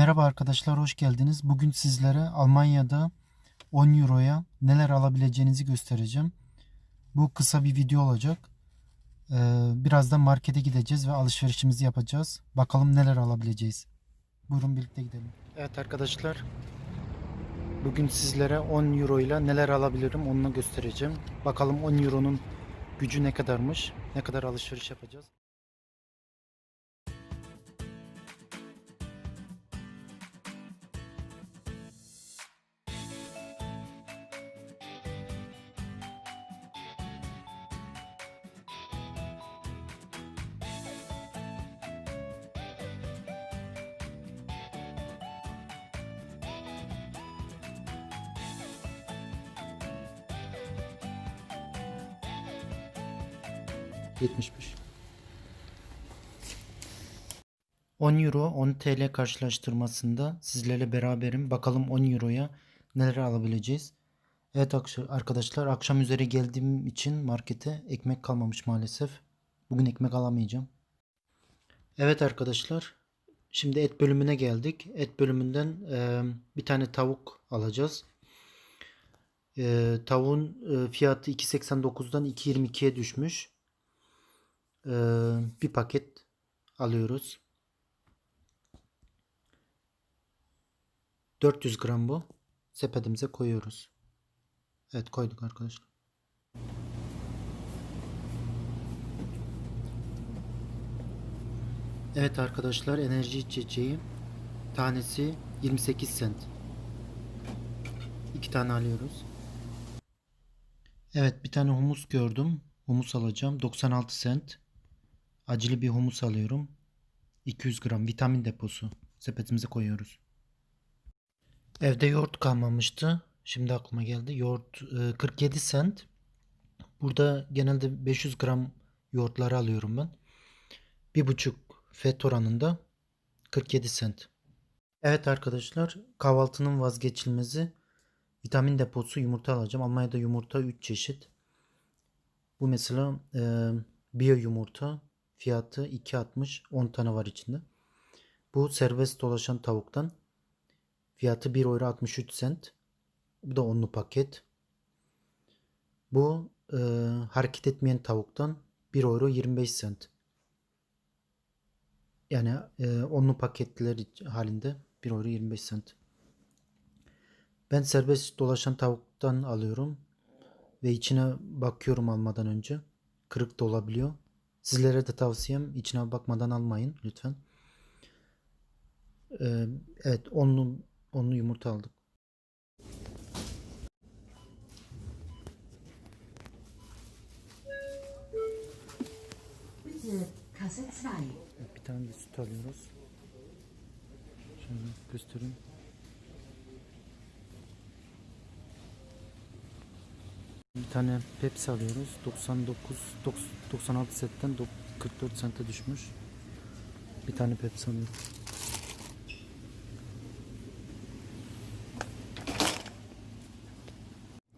Merhaba arkadaşlar, hoş geldiniz. Bugün sizlere Almanya'da 10 Euro'ya neler alabileceğinizi göstereceğim. Bu kısa bir video olacak. Ee, birazdan markete gideceğiz ve alışverişimizi yapacağız. Bakalım neler alabileceğiz. Buyurun birlikte gidelim. Evet arkadaşlar. Bugün sizlere 10 Euro ile neler alabilirim onu göstereceğim. Bakalım 10 Euro'nun gücü ne kadarmış? Ne kadar alışveriş yapacağız? Yetmişmiş. 10 euro 10 TL karşılaştırmasında sizlerle beraberim. Bakalım 10 euroya neler alabileceğiz. Evet arkadaşlar akşam üzeri geldiğim için markete ekmek kalmamış maalesef. Bugün ekmek alamayacağım. Evet arkadaşlar şimdi et bölümüne geldik. Et bölümünden e, bir tane tavuk alacağız. E, tavuğun e, fiyatı 2.89'dan 2.22'ye düşmüş. E, bir paket alıyoruz. 400 gram bu. Sepetimize koyuyoruz. Evet koyduk arkadaşlar. Evet arkadaşlar enerji içeceği tanesi 28 cent. İki tane alıyoruz. Evet bir tane humus gördüm. Humus alacağım. 96 cent. Acılı bir humus alıyorum. 200 gram vitamin deposu. Sepetimize koyuyoruz. Evde yoğurt kalmamıştı. Şimdi aklıma geldi. Yoğurt e, 47 cent. Burada genelde 500 gram yoğurtları alıyorum ben. Bir buçuk fet oranında 47 cent. Evet arkadaşlar kahvaltının vazgeçilmezi vitamin deposu yumurta alacağım. Almanya'da yumurta 3 çeşit. Bu mesela e, biyo yumurta fiyatı 2.60 10 tane var içinde. Bu serbest dolaşan tavuktan fiyatı 1 euro 63 cent. Bu da onlu paket. Bu e, hareket etmeyen tavuktan 1 euro 25 cent. Yani e, onlu paketler halinde 1 euro 25 cent. Ben serbest dolaşan tavuktan alıyorum ve içine bakıyorum almadan önce. Kırık da olabiliyor. Sizlere de tavsiyem içine bakmadan almayın lütfen. Ee, evet onlu onlu yumurta aldık. Bitte Kasse 2. Evet, bir tane de süt alıyoruz. Şöyle göstereyim. Bir tane Pepsi alıyoruz. 99 dok- 96 setten dok- 44 sente düşmüş. Bir tane Pepsi alıyoruz.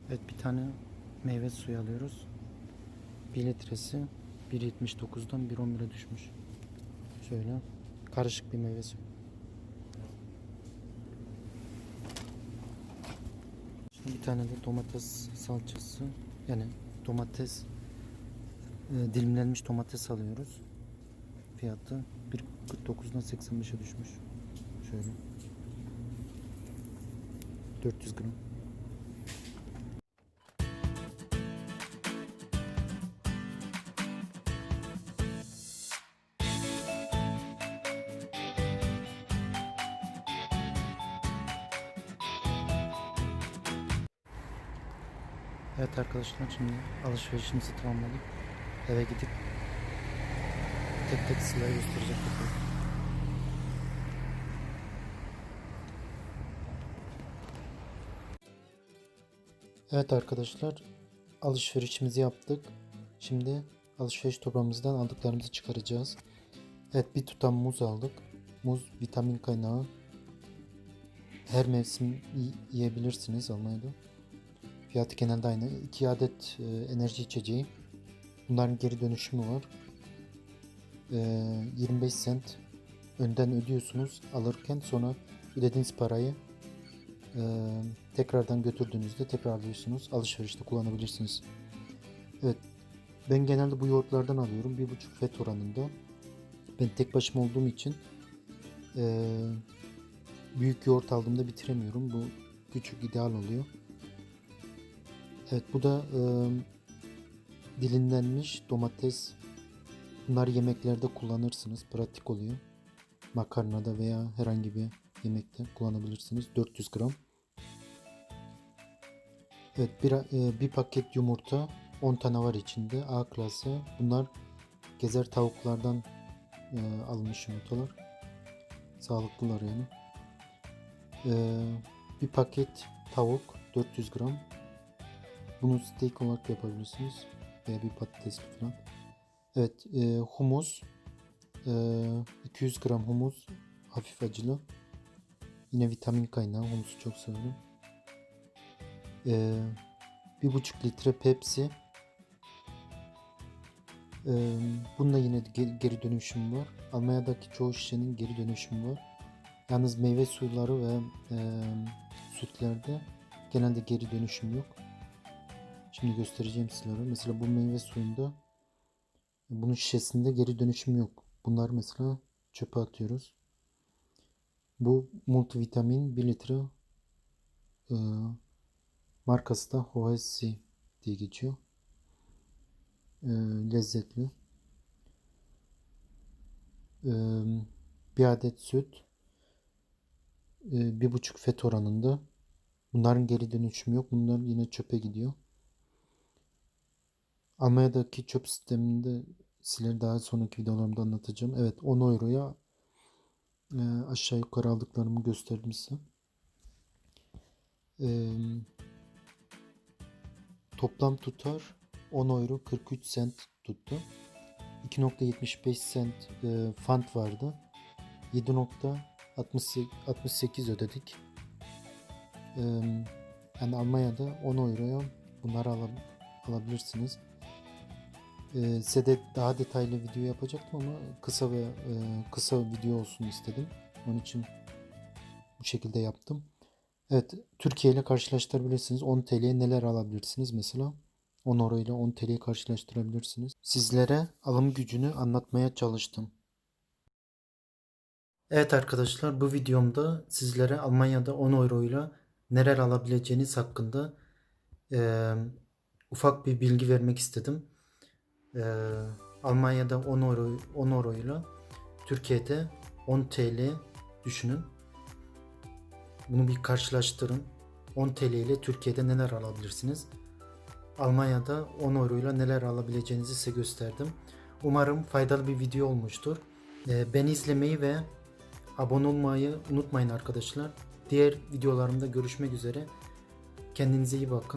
Evet bir tane meyve suyu alıyoruz. 1 litresi 1.79'dan 1.11'e düşmüş. Şöyle karışık bir meyve suyu. Şimdi bir tane de domates salçası yani domates e, dilimlenmiş domates alıyoruz. Fiyatı 1.49'dan 85'e düşmüş. Şöyle. 400 gram. Evet arkadaşlar şimdi alışverişimizi tamamladık. Eve gidip tek tek sizlere gösterecek bakalım. Evet arkadaşlar alışverişimizi yaptık. Şimdi alışveriş torbamızdan aldıklarımızı çıkaracağız. Evet bir tutam muz aldık. Muz vitamin kaynağı. Her mevsim yiyebilirsiniz Almanya'da. Fiyatı genelde aynı. 2 adet e, enerji içeceği. Bunların geri dönüşümü var. E, 25 cent önden ödüyorsunuz alırken sonra ödediğiniz parayı e, tekrardan götürdüğünüzde tekrar alıyorsunuz. Alışverişte kullanabilirsiniz. Evet. Ben genelde bu yoğurtlardan alıyorum. 1.5 fet oranında. Ben tek başıma olduğum için e, büyük yoğurt aldığımda bitiremiyorum. Bu küçük ideal oluyor. Evet bu da e, dilimlenmiş domates. Bunlar yemeklerde kullanırsınız. Pratik oluyor. Makarnada veya herhangi bir yemekte kullanabilirsiniz. 400 gram. Evet bir, e, bir paket yumurta 10 tane var içinde. A klası. Bunlar gezer tavuklardan e, alınmış yumurtalar. Sağlıklılar yani. E, bir paket tavuk 400 gram. Bunu steak olarak yapabilirsiniz. Veya bir patates falan. Evet e, humus. E, 200 gram humus. Hafif acılı. Yine vitamin kaynağı. Humusu çok severim. E, bir buçuk litre Pepsi. E, bununla yine ge- geri dönüşüm var. Almanya'daki çoğu şişenin geri dönüşümü var. Yalnız meyve suyları ve e, sütlerde genelde geri dönüşüm yok. Şimdi göstereceğim sizlere. Mesela bu meyve suyunda bunun şişesinde geri dönüşüm yok. Bunlar mesela çöpe atıyoruz. Bu multivitamin 1 litre e, markası da Hoesi diye geçiyor. E, lezzetli. E, bir adet süt e, bir buçuk fet oranında. Bunların geri dönüşümü yok. Bunlar yine çöpe gidiyor. Almanya'daki çöp sisteminde sizlere daha sonraki videolarımda anlatacağım. Evet 10 euroya e, aşağı yukarı aldıklarımı gösterdim size. E, toplam tutar 10 euro 43 cent tuttu. 2.75 cent e, fant vardı. 7.68 ödedik. E, yani Almanya'da 10 euroya bunları alab alabilirsiniz. Ee, size de daha detaylı video yapacaktım ama kısa ve e, kısa video olsun istedim. Onun için bu şekilde yaptım. Evet, Türkiye ile karşılaştırabilirsiniz. 10 TL'ye neler alabilirsiniz mesela? 10 euro ile 10 TL'yi karşılaştırabilirsiniz. Sizlere alım gücünü anlatmaya çalıştım. Evet arkadaşlar bu videomda sizlere Almanya'da 10 euro ile neler alabileceğiniz hakkında e, ufak bir bilgi vermek istedim. Ee, Almanya'da 10 euro 10 euro ile Türkiye'de 10 TL düşünün. Bunu bir karşılaştırın. 10 TL ile Türkiye'de neler alabilirsiniz? Almanya'da 10 euro ile neler alabileceğinizi size gösterdim. Umarım faydalı bir video olmuştur. Ee, beni izlemeyi ve abone olmayı unutmayın arkadaşlar. Diğer videolarımda görüşmek üzere. Kendinize iyi bakın.